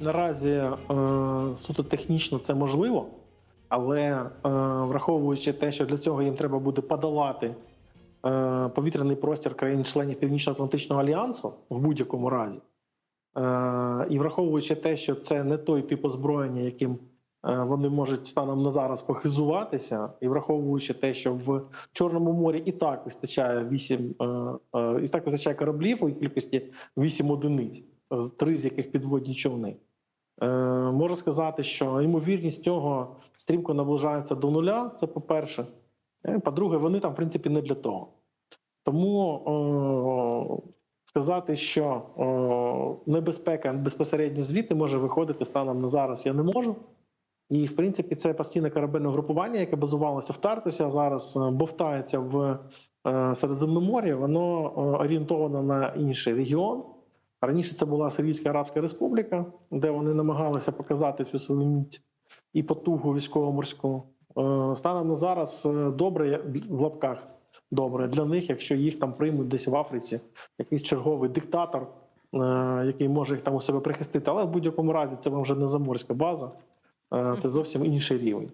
Наразі е, суто технічно це можливо, але е, враховуючи те, що для цього їм треба буде подолати е, повітряний простір країн-членів Північно-Атлантичного альянсу в будь-якому разі, е, і враховуючи те, що це не той тип озброєння, яким е, вони можуть станом на зараз похизуватися, і враховуючи те, що в Чорному морі і так вистачає 8, е, е, і так вистачає кораблів у кількості 8 одиниць, три з яких підводні човни. Е, можу сказати, що ймовірність цього стрімко наближається до нуля. Це по-перше. Е, По-друге, вони там, в принципі, не для того. Тому сказати, що небезпека безпосередньо звідти може виходити станом на зараз, я не можу. І, в принципі, це постійне корабельне групування, яке базувалося в Тартусі, а зараз е, бовтається в Середземномор'ї, воно орієнтовано на інший регіон. Раніше це була Сирійська Арабська Республіка, де вони намагалися показати всю свою міць і потугу військово-морську. Е, Станом на зараз е, добре в лапках добре для них, якщо їх там приймуть десь в Африці, якийсь черговий диктатор, е, який може їх там у себе прихистити. Але в будь-якому разі це вам вже не заморська база, це зовсім інший рівень.